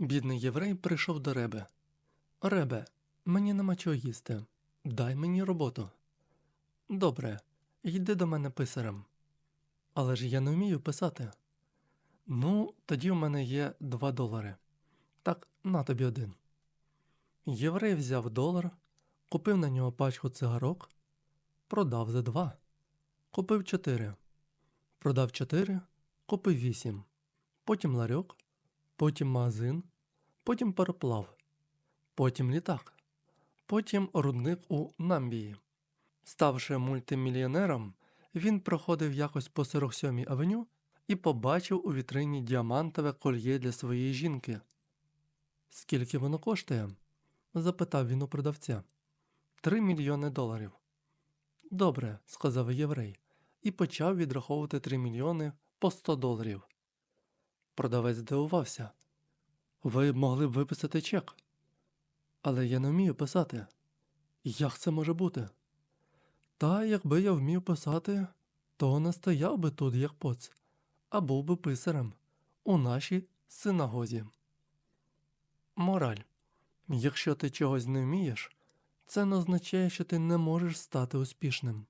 Бідний єврей прийшов до Ребе. Ребе, мені нема чого їсти. Дай мені роботу. Добре, йди до мене писарем. Але ж я не вмію писати. Ну, тоді в мене є два долари. Так, на тобі один. Єврей взяв долар, купив на нього пачку цигарок, продав за два, купив чотири, продав чотири, купив вісім, потім ларьок, потім магазин, потім пароплав, потім літак, потім рудник у Намбії. Ставши мультимільйонером, він проходив якось по 47-й авеню і побачив у вітрині діамантове кольє для своєї жінки. Скільки воно коштує? запитав він у продавця. Три мільйони доларів. Добре, сказав єврей, і почав відраховувати три мільйони по 100 доларів. Продавець здивувався. Ви могли б виписати чек. Але я не вмію писати. Як це може бути? Та якби я вмів писати, то не стояв би тут, як поц, а був би писарем у нашій синагозі. Мораль. Якщо ти чогось не вмієш, це не означає, що ти не можеш стати успішним.